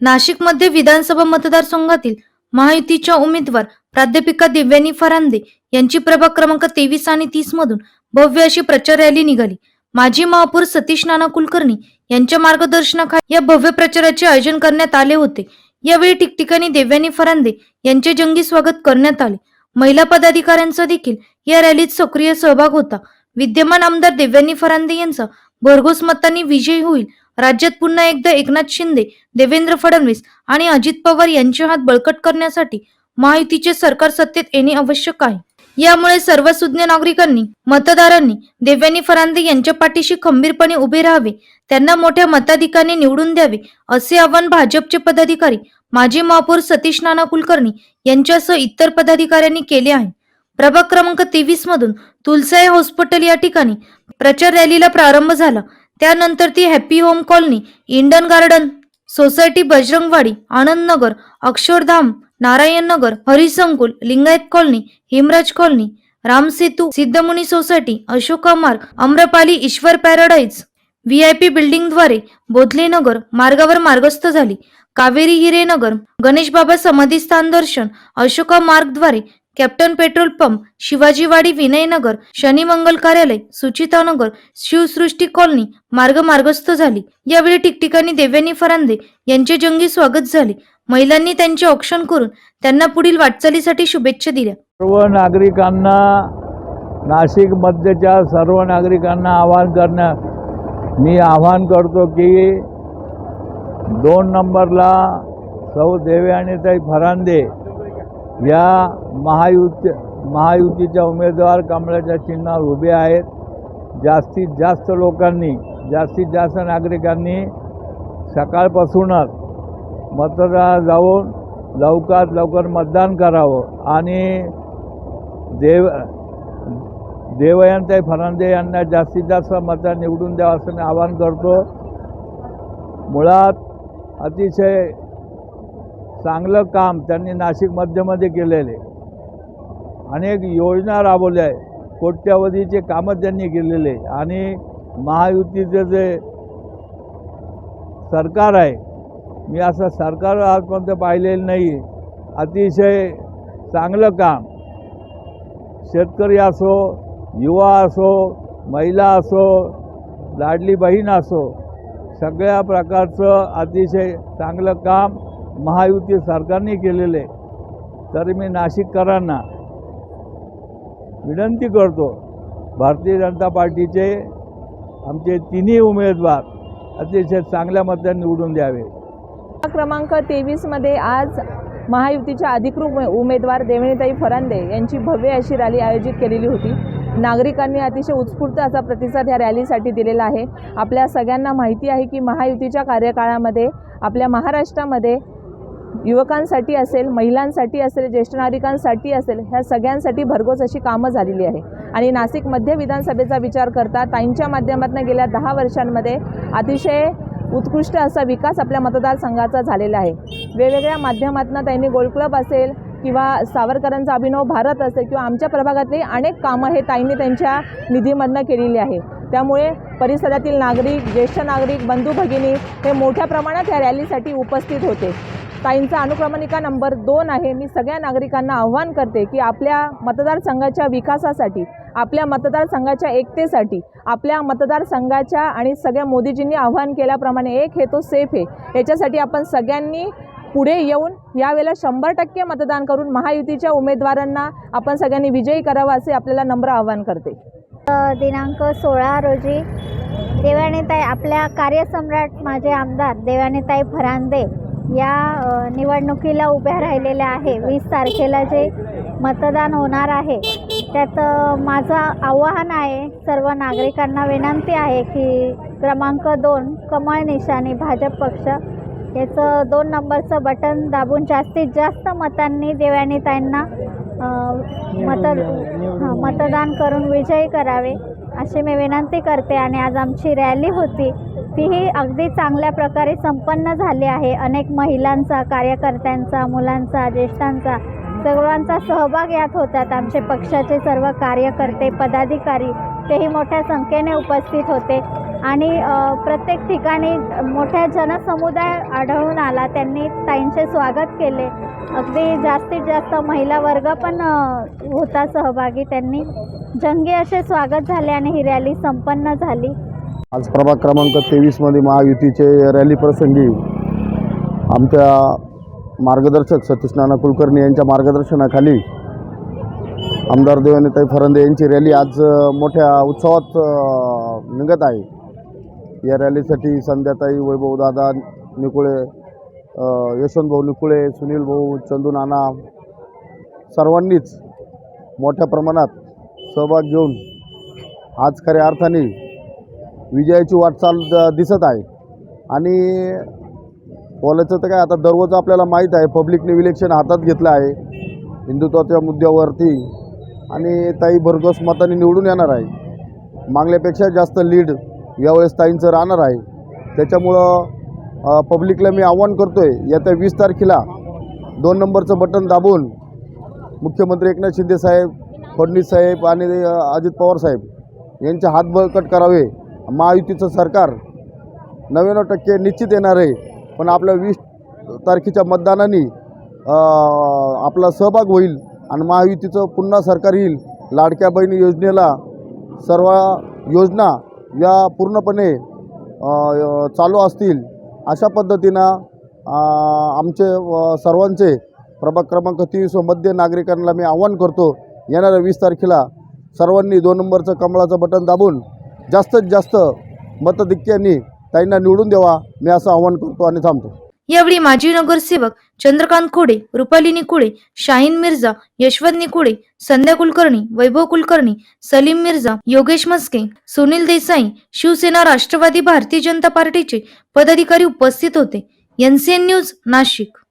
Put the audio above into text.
नाशिकमध्ये विधानसभा मतदारसंघातील महायुतीच्या उमेदवार प्राध्यापिका दिव्यानी फरांदे यांची प्रभाग क्रमांक तेवीस आणि तीस मधून भव्य अशी प्रचार रॅली निघाली. माजी महापौर सतीश नाना कुलकर्णी यांच्या मार्गदर्शनाखाली या भव्य प्रचाराचे आयोजन करण्यात आले होते. यावेळी ठिकठिकाणी देव्यानी फरांदे यांचे जंगी स्वागत करण्यात आले. महिला पदाधिकाऱ्यांचा देखील या रॅलीत सक्रिय सहभाग होता. विद्यमान आमदार देव्यानी फरांदे यांचा भरघोस मतांनी विजय होईल राज्यात पुन्हा एकदा एकनाथ शिंदे देवेंद्र फडणवीस आणि अजित पवार यांचे हात बळकट करण्यासाठी महायुतीचे सरकार सत्तेत येणे आवश्यक आहे. यामुळे सर्व सुज्ञ नागरिकांनी मतदारांनी देव्यानी फरांदे यांच्या पाठीशी खंबीरपणे उभे राहावे त्यांना मोठ्या मताधिकाने निवडून द्यावे असे आवाहन भाजपचे पदाधिकारी माजी महापौर सतीश नाना कुलकर्णी यांच्यासह इतर पदाधिकाऱ्यांनी केले आहे. प्रभाग क्रमांक तेवीस मधून तुलसाई हॉस्पिटल या ठिकाणी प्रचार रॅलीला प्रारंभ झाला. त्यानंतर ती happy home colony Hindon garden society Bajrangwadi Anandnagar Akshardham Narayan Nagar Harisankul Lingayat colony Himraj colony Ramsetu Siddhamuni society Ashoka Marg Amrapali Ishwar paradise V I P बिल्डिंगद्वारे Bodhle Nagar मार्गावर मार्गस्थ झाली. कावेरी हिरेनगर गणेश बाबा समाधीस्थान दर्शन Ashoka मार्गद्वारे captain petrol pump Shivajiwadi Vinaynagar Shani मंगल कार्यालय Suchitanagar Shivsrushti colony मार्ग मार्गस्थ झाली. यावेळी ठिकठिकाणी देव्यानी फरांदे यांचे जंगी स्वागत झाले. महिलांनी त्यांचे औक्षण करून त्यांना पुढील वाटचालीसाठी शुभेच्छा दिल्या. सर्व नागरिकांना नाशिक मध्यच्या सर्व नागरिकांना आवाहन करण्या मी आवाहन करतो की दोन नंबरला सौ देवयानीताई फरांदे या महायुती महायुतीच्या उमेदवार कमळाच्या चिन्हावर उभे आहेत. जास्तीत जास्त लोकांनी जास्तीत जास्त नागरिकांनी सकाळपासूनच मतदार जाऊन लवकरात लवकर मतदान करावं आणि देव देवयंताई फरांदे यांना जास्तीत जास्त मतदान निवडून द्यावं असं मी आवाहन करतो. मुळात अतिशय चांगलं काम त्यांनी नाशिक मध्यमध्ये केलेले. अनेक योजना राबवल्या आहे कोट्यावधीचे कामं त्यांनी केलेले. आणि महायुतीचे जे सरकार आहे मी असं सरकार आजपर्यंत पाहिलेलं नाही अतिशय चांगलं काम. शेतकरी असो युवा असो महिला असो लाडली बहीण असो सगळ्या प्रकारचं अतिशय चांगलं काम महायुती सरकारने केलेले तरी मी नाशिककरांना विनंती करतो भारतीय जनता पार्टीचे आमचे तिन्ही उमेदवार अतिशय चांगल्या मतदान निवडून द्यावे. क्रमांक तेवीसमध्ये आज महायुतीच्या अधिकृत उमेदवार देवणीताई फरांदे यांची भव्य अशी रॅली आयोजित केलेली होती. नागरिकांनी अतिशय उत्स्फूर्त असा प्रतिसाद ह्या रॅलीसाठी दिलेला आहे. आपल्या सगळ्यांना माहिती आहे की महायुतीच्या कार्यकाळामध्ये आपल्या महाराष्ट्रामध्ये युवकांसाठी असेल महिलांसाठी असेल ज्येष्ठ नागरिकांसाठी असेल ह्या सगळ्यांसाठी भरघोस अशी कामं झालेली आहे. आणि नाशिक मध्य विधानसभेचा विचार करता ताईंच्या माध्यमातून गेल्या दहा वर्षांमध्ये अतिशय उत्कृष्ट असा विकास आपल्या मतदारसंघाचा झालेला आहे. वेगवेगळ्या माध्यमातून त्यांनी गोल्ड क्लब असेल किंवा सावरकरांचा अभिनव भारत असेल किंवा आमच्या प्रभागातली अनेक कामं हे ताईंनी त्यांच्या निधीमधनं केलेली आहे. त्यामुळे परिसरातील नागरिक ज्येष्ठ नागरिक बंधू भगिनी हे मोठ्या प्रमाणात या रॅलीसाठी उपस्थित होते. ताईंचा अनुक्रमणिका नंबर दोन आहे. मी सगळ्या नागरिकांना आव्हान करते की आपल्या मतदारसंघाच्या विकासासाठी आपल्या मतदारसंघाच्या एकतेसाठी आपल्या मतदारसंघाच्या आणि सगळ्या मोदीजींनी आव्हान केल्याप्रमाणे एक हे तो सेफ आहे. याच्यासाठी आपण सगळ्यांनी पुढे येऊन यावेळेला शंभर टक्के मतदान करून महायुतीच्या उमेदवारांना आपण सगळ्यांनी विजयी करावा असे आपल्याला नम्र आव्हान करते. दिनांक सोळा रोजी देवानेताई आपल्या कार्यसम्राट माझे आमदार देवानेताई फरांदे या निवडणुकीला उभ्या राहिलेल्या आहे. वीस तारखेला जे मतदान होणार आहे त्यात माझं आव्हान आहे सर्व नागरिकांना विनंती आहे की क्रमांक दोन कमळ निशाणी भाजप पक्ष याचं दोन नंबरचं बटन दाबून जास्तीत जास्त मतांनी देवानीताईंना अ, मत मतदान करून विजयी करावे अशी मी विनंती करते. आणि आज आमची रॅली होती. तीही अगदी चांगल्या प्रकारे संपन्न झाली आहे. अनेक महिलांचा कार्यकर्त्यांचा मुलांचा ज्येष्ठांचा सर्वांचा सहभाग यात होतात आमचे पक्षाचे सर्व कार्यकर्ते पदाधिकारी तेही मोठ्या संख्येने उपस्थित होते. आणि प्रत्येक ठिकाणी मोठ्या जनसमुदाय आढळून आला. त्यांनी ताईंचे स्वागत केले. अगदी जास्तीत जास्त महिला वर्ग पण होता सहभागी. त्यांनी जंगी असे स्वागत झाले आणि ही रॅली संपन्न झाली. आज प्रभाग क्रमांक तेवीसमध्ये महायुतीचे रॅली प्रसंगी आमच्या मार्गदर्शक सतीश नाना कुलकर्णी यांच्या मार्गदर्शनाखाली आमदार देवानीताई फरंदे यांची रॅली आज मोठ्या उत्सवात निघत आहे. या रॅलीसाठी संध्याताई वैभवदादा निकुळे यशवंतभाऊ निकुळे सुनील भाऊ चंदू नाना सर्वांनीच मोठ्या प्रमाणात सहभाग घेऊन आज खऱ्या अर्थाने विजयाची वाटचाल द- दिसत आहे. आणि बोलायचं तर काय आता दररोज आपल्याला माहीत आहे पब्लिकने इलेक्शन हातात घेतलं आहे हिंदुत्वाच्या मुद्द्यावरती. आणि ताई भरघोस मताने निवडून येणार आहे. मागल्यापेक्षा जास्त लीड यावेळेस ताईंचं राहणार आहे. त्याच्यामुळं पब्लिकला मी आव्हान करतो आहे येत्या वीस तारखेला दोन नंबरचं बटन दाबून मुख्यमंत्री एकनाथ शिंदे साहेब फडणवीस साहेब आणि अजित पवार साहेब यांचे हात बळकट करावे. महायुतीचं सरकार नव्याण्णव टक्के निश्चित येणार आहे. पण आपल्या वीस तारखेच्या मतदानाने आपला सहभाग होईल आणि महायुतीचं पुन्हा सरकार येईल. लाडक्या बहीण योजनेला सर्व योजना या पूर्णपणे चालू असतील अशा पद्धतीनं आमचे सर्वांचे प्रभाग क्रमांक तेवीस मध्य नागरिकांना मी आव्हान करतो येणाऱ्या वीस तारखेला सर्वांनी दोन नंबरचं कमळाचं बटन दाबून जास्तीत जास्त मतधिक्यांनी त्यांना निवडून द्यावा. मी असं आवाहन करतो आणि थांबतो. यावेळी माजी नगरसेवक चंद्रकांत खोडे रुपाली निकुळे शाहीन मिर्झा यशवंत निकुळे संध्या कुलकर्णी वैभव कुलकर्णी सलीम मिर्झा योगेश मस्के सुनील देसाई शिवसेना राष्ट्रवादी भारतीय जनता पार्टीचे पदाधिकारी उपस्थित होते. NCN news Nashik.